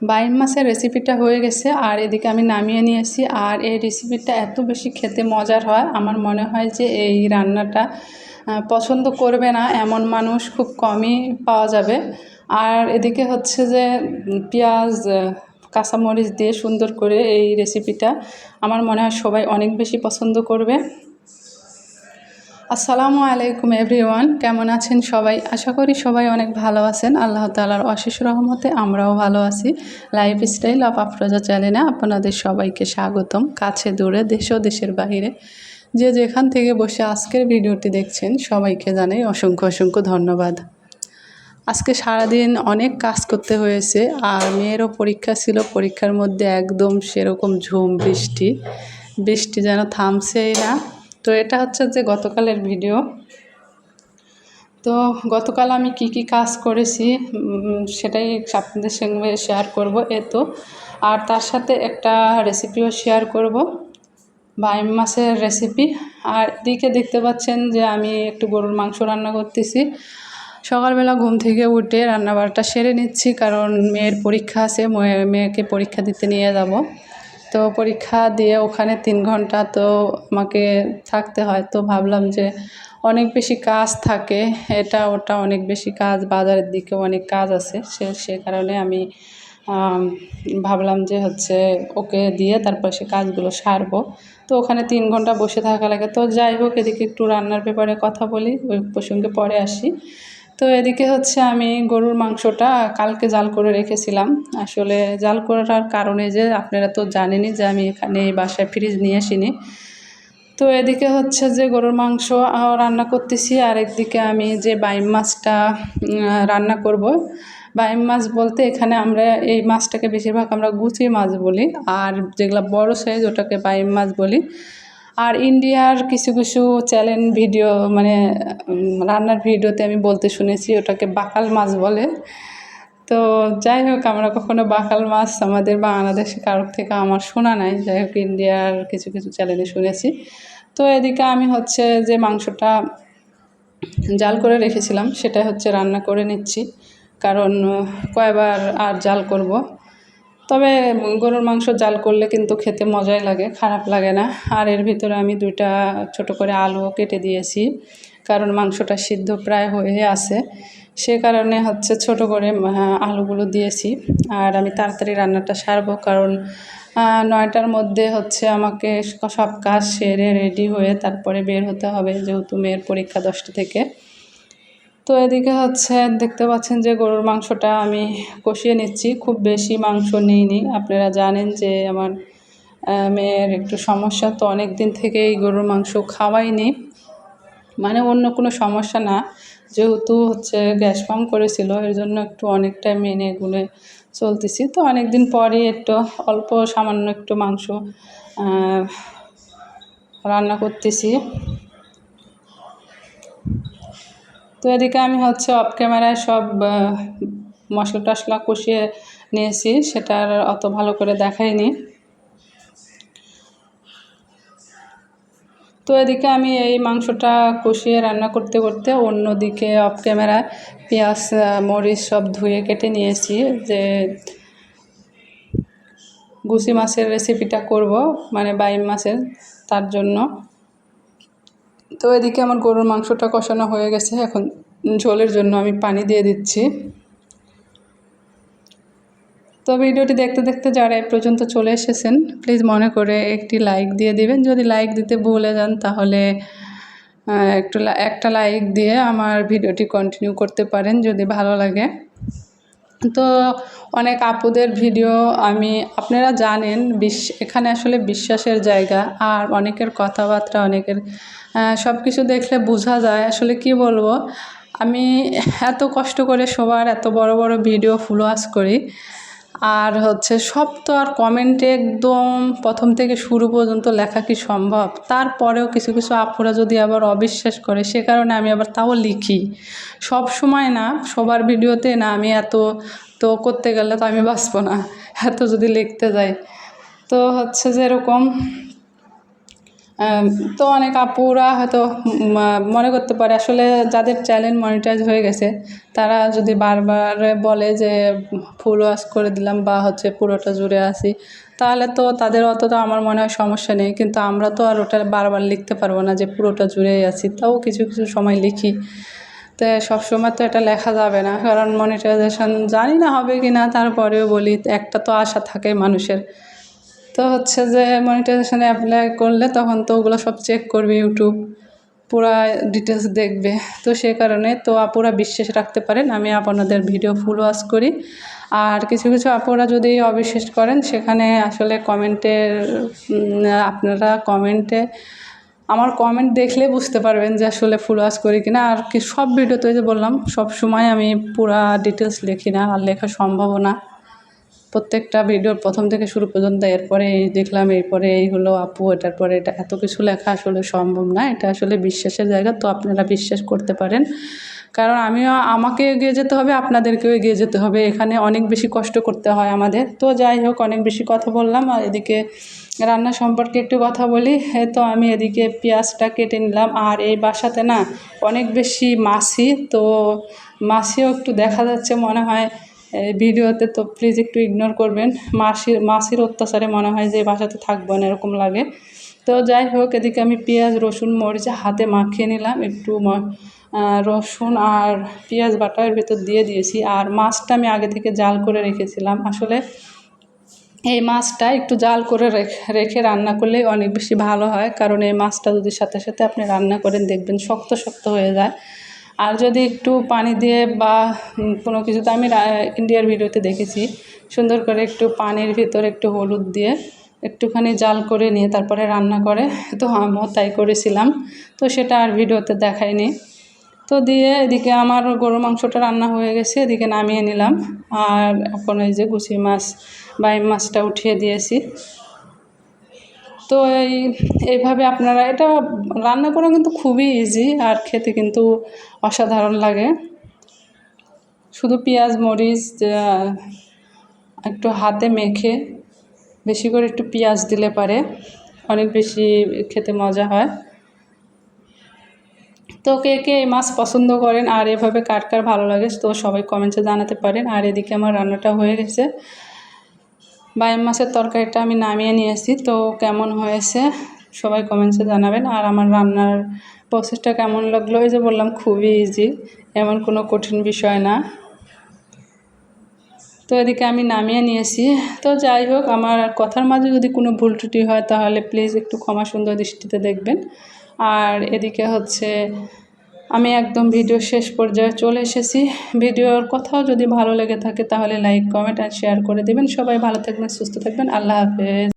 বাইম মাছের রেসিপিটা হয়ে গেছে, আর এদিকে আমি নামিয়ে নিয়েছি। আর এই রেসিপিটা এত বেশি খেতে মজার হয়, আমার মনে হয় যে এই রান্নাটা পছন্দ করবে না এমন মানুষ খুব কমই পাওয়া যাবে। আর এদিকে হচ্ছে যে, পেঁয়াজ কাঁচামরিচ দিয়ে সুন্দর করে এই রেসিপিটা আমার মনে হয় সবাই অনেক বেশি পছন্দ করবে। আসসালামু আলাইকুম এভরিওয়ান, কেমন আছেন সবাই? আশা করি সবাই অনেক ভালো আছেন। আল্লাহ তালার অশেষ রহমতে আমরাও ভালো আছি। লাইফ স্টাইল অফ আফরোজা চ্যানেলে আপনাদের সবাইকে স্বাগতম। কাছে দূরে, দেশ ও দেশের বাইরে যে যেখান থেকে বসে আজকের ভিডিওটি দেখছেন, সবাইকে জানাই অসংখ্য অসংখ্য ধন্যবাদ। আজকে সারাদিন অনেক কাজ করতে হয়েছে আর মেয়েরও পরীক্ষা ছিল। পরীক্ষার মধ্যে একদম সেরকম ঝুম, বৃষ্টি। বৃষ্টি যেন থামছেই না। তো এটা হচ্ছে যে গতকালের ভিডিও। তো গতকাল আমি কি কি কাজ করেছি সেটাই আপনাদের সঙ্গে শেয়ার করব। এ তো, আর তার সাথে একটা রেসিপিও শেয়ার করব, বাইম মাছের রেসিপি আর এদিকে দেখতে পাচ্ছেন যে আমি একটু গরুর মাংস রান্না করতেছি। সকালবেলা ঘুম থেকে উঠে রান্নাবাড়াটা সেরে নিচ্ছি, কারণ মেয়ের পরীক্ষা আছে, মেয়ে- মেয়েকে পরীক্ষা দিতে নিয়ে যাব। তো পরীক্ষা দিয়ে ওখানে তিন ঘণ্টা তো আমাকে থাকতে হয়। তো ভাবলাম যে অনেক বেশি কাজ থাকে, এটা ওটা অনেক বেশি কাজ, বাজারের দিকে অনেক কাজ আছে। সে সে কারণে আমি, ভাবলাম যে হচ্ছে ওকে দিয়ে তারপর সে কাজগুলো সারবো। তো ওখানে তিন ঘণ্টা বসে থাকা লাগে। তো যাই হোক, এদিকে একটু রান্নার ব্যাপারে কথা বলি, ওই প্রসঙ্গে পরে আসি। তো এদিকে হচ্ছে আমি গরুর মাংসটা কালকে জাল করে রেখেছিলাম। আসলে জাল করার কারণে যে আপনারা তো জানেনই যে আমি এখানে এই বাসায় ফ্রিজ নিয়ে আসিনি। তো এদিকে হচ্ছে যে গরুর মাংস রান্না করতেছি। আর একদিকে আমি যে বাইম মাছটা রান্না করব। বাইম মাছ বলতে এখানে আমরা এই মাছটাকে বেশিরভাগ আমরা গুচি মাছ বলি। আর যেগুলো বড় সাইজ ওটাকে বাইম মাছ বলি। আর ইন্ডিয়ার কিছু কিছু চ্যানেল ভিডিও মানে রান্নার ভিডিওতে আমি বলতে শুনেছি, ওটাকে বাকাল মাছ বলে। তো যাই হোক, আমরা কখনো বাকাল মাছ আমাদের বাংলাদেশে কারোর থেকে আমার শোনা নাই। যাই হোক, ইন্ডিয়ার কিছু কিছু চ্যানেলে শুনেছি। তো এদিকে আমি হচ্ছে যে মাংসটা জাল করে রেখেছিলাম সেটা হচ্ছে রান্না করে নিচ্ছি। কারণ, কয়বার আর জাল করব? তবে গরুর মাংস জাল করলে কিন্তু খেতে মজাই লাগে, খারাপ লাগে না। আর এর ভিতরে আমি দুইটা ছোট করে আলুও কেটে দিয়েছি, কারণ মাংসটা সিদ্ধ প্রায় হয়ে আছে। সে কারণে হচ্ছে ছোট করে আলুগুলো দিয়েছি। আর আমি তাড়াতাড়ি রান্নাটা সারবো, কারণ নয়টার মধ্যে হচ্ছে আমাকে সব কাজ সেরে রেডি হয়ে তারপরে বের হতে হবে, যেহেতু মেয়ের পরীক্ষা দশটা থেকে। তো এদিকে হচ্ছে দেখতে পাচ্ছেন যে গরুর মাংসটা আমি কষিয়ে নিচ্ছি। খুব বেশি মাংস নিইনি। আপনারা জানেন যে আমার মেয়ের একটু সমস্যা, তো অনেক দিন থেকেই গরুর মাংস খাওয়াইনি। মানে অন্য কোনো সমস্যা না, যেহেতু হচ্ছে গ্যাস পাম্প করেছিল, এর জন্য একটু অনেকটা মেনে গুনে চলতেছি। তো অনেক দিন পরই একটু অল্প সামান্য একটু মাংস রান্না করতেছি। তো এদিকে আমি হচ্ছে অফ ক্যামেরায় সব মশলা টশলা কষিয়ে নিয়েছি, সেটা আর অত ভালো করে দেখাইনি। তো এদিকে আমি এই মাংসটা কষিয়ে রান্না করতে করতে অন্যদিকে অফ ক্যামেরায় পেঁয়াজ মরিচ সব ধুয়ে কেটে নিয়েছি যে গুছি মাছের রেসিপিটা করব মানে বাইম মাছের, তার জন্য। তো এদিকে আমার গরুর মাংসটা কষানো হয়ে গেছে। এখন ঝোলের জন্য আমি পানি দিয়ে দিচ্ছি। তো ভিডিওটি দেখতে দেখতে যারা এ পর্যন্ত চলে এসেছেন প্লিজ মনে করে একটি লাইক দিয়ে দিবেন। যদি লাইক দিতে ভুলে যান, তাহলে একটু একটা লাইক দিয়ে আমার ভিডিওটি কন্টিনিউ করতে পারেন যদি ভালো লাগে। তো অনেক আপুদের ভিডিও আমি, আপনারা জানেন বিশ, এখানে আসলে বিশ্বাসের জায়গা আর অনেকের কথাবার্তা, অনেকের সব কিছু দেখলে বোঝা যায় আসলে কি বলব। আমি এত কষ্ট করে সবার এত বড় বড় ভিডিও ফলোয়ার্স করি। আর হচ্ছে সব তো আর কমেন্টে একদম প্রথম থেকে শুরু পর্যন্ত লেখা কি সম্ভব? তারপরেও কিছু কিছু আপুরা যদি আবার অবিশ্বাস করে, সে কারণে আমি আবার তাও লিখি। সব সময় না, সবার ভিডিওতে না আমি এত তো করতে গেলে তো আমি বাঁচবো না, এত যদি লিখতে যাই। তো হচ্ছে যে এরকম তো অনেক আপুরা হয়তো মনে করতে পারে আসলে যাদের চ্যানেল মনিটাইজ হয়ে গেছে, তারা যদি বারবার বলে যে ফুল ওয়াশ করে দিলাম বা হচ্ছে পুরোটা জুড়ে আসি তাহলে তো তাদের অতটা আমার মনে হয় সমস্যা নেই। কিন্তু আমরা তো আর ওটা বারবার লিখতে পারব না যে পুরোটা জুড়েই আছি, তাও কিছু কিছু সময় লিখি। তো সবসময় তো এটা লেখা যাবে না, কারণ মনিটাইজেশন জানি না হবে কি না তারপরেও বলি, একটা তো আশা থাকে মানুষের। তো হচ্ছে যে মনিটাইজেশনে অ্যাপ্লাই করলে তখন তো ওগুলো সব চেক করবে ইউটিউব পুরা ডিটেলস দেখবে। তো সে কারণে তো আপুরা বিশ্বাস রাখতে পারেন, আমি আপনাদের ভিডিও ফুল ওয়াশ করি। আর কিছু কিছু আপুরা যদি অবিশ্বাস করেন, সেখানে আসলে কমেন্টের আপনারা কমেন্টে আমার কমেন্ট দেখলে বুঝতে পারবেন যে আসলে ফুল ওয়াশ করি কিনা। আর কি, সব ভিডিওতে যে বললাম, সব সময় আমি পুরা ডিটেলস লিখি না, আর লেখা সম্ভবও না। প্রত্যেকটা ভিডিওর প্রথম থেকে শুরু পর্যন্ত এরপরে এই দেখলাম, এরপরে এই হলো, আপু, এটার পরে এটা, এত কিছু লেখা আসলে সম্ভব না, এটা আসলে বিশ্বাসের জায়গা, তো আপনারা বিশ্বাস করতে পারেন। কারণ আমিও, আমাকে এগিয়ে যেতে হবে, আপনাদেরকেও এগিয়ে যেতে হবে, এখানে অনেক বেশি কষ্ট করতে হয় আমাদের। তো যাই হোক, অনেক বেশি কথা বললাম, আর এদিকে রান্না সম্পর্কে একটু কথা বলি তো আমি এদিকে পেঁয়াজটা কেটে নিলাম, আর এই বাসাতে না অনেক বেশি মাছি, তো মাছিও একটু দেখা যাচ্ছে মনে হয় ভিডিওতে তো প্লিজ একটু ইগনোর করবেন। মাসির মাসির অত্যাচারে মনে হয় যে বাসাতে থাকব না, এরকম লাগে। তো যাই হোক, এদিকে আমি পেঁয়াজ, রসুন, মরিচ হাতে মাখিয়ে নিলাম। একটু রসুন আর পেঁয়াজ বাটা এর ভেতর দিয়ে দিয়েছি। আর মাছটা আমি আগে থেকে জাল করে রেখেছিলাম। আসলে এই মাছটা একটু জাল করে রেখে রেখে রান্না করলে অনেক বেশি ভালো হয়। কারণ এই মাছটা যদি সাথে সাথে আপনি রান্না করেন, দেখবেন শক্ত শক্ত হয়ে যায়। আর যদি একটু পানি দিয়ে বা কোনো কিছুতে আমি ইন্ডিয়ার ভিডিওতে দেখেছি, সুন্দর করে একটু পানির ভিতরে একটু হলুদ দিয়ে একটুখানি জাল করে নিয়ে তারপরে রান্না করে, তো আমিও তাই করেছিলাম। তো সেটা আর ভিডিওতে দেখাইনি। তো দিয়ে এদিকে আমার গরু মাংসটা রান্না হয়ে গেছে, এদিকে নামিয়ে নিলাম। আর এখন এই যে গুছি মাছ বাইম মাছটা উঠিয়ে দিয়েছি। তো এই, এইভাবে আপনারা, এটা রান্না করা কিন্তু খুবই ইজি আর খেতে কিন্তু অসাধারণ লাগে। শুধু পেঁয়াজ, মরিচ একটু হাতে মেখে বেশি করে একটু পেঁয়াজ দিলে পারে, অনেক বেশি খেতে মজা হয়। তো কে কে এই মাছ পছন্দ করেন, আর এভাবে কার কার ভালো লাগে, তো সবাই কমেন্টসে জানাতে পারেন। আর এদিকে আমার রান্নাটা হয়ে গেছে। বাইম মাছের তরকারিটা আমি নামিয়ে নিয়ে নিয়েছি তো কেমন হয়েছে সবাই কমেন্টসে জানাবেন। আর আমার রান্নার প্রসেসটা কেমন লাগল এই যে বললাম, খুবই ইজি এমন কোনো কঠিন বিষয় না। তো এদিকে আমি নামিয়ে নিয়েছি তো যাই হোক, আমার কথার মাঝে যদি কোনো ভুল ত্রুটি হয় তাহলে প্লিজ একটু ক্ষমা সুন্দর দৃষ্টিতে দেখবেন। আর এদিকে হচ্ছে আমি একদম ভিডিও শেষ পর্যায়ে চলে এসেছি। ভিডিওর কথাও যদি ভালো লেগে থাকে তাহলে লাইক কমেন্ট আর শেয়ার করে দেবেন। সবাই ভালো থাকবেন, সুস্থ থাকবেন। আল্লাহ হাফেজ।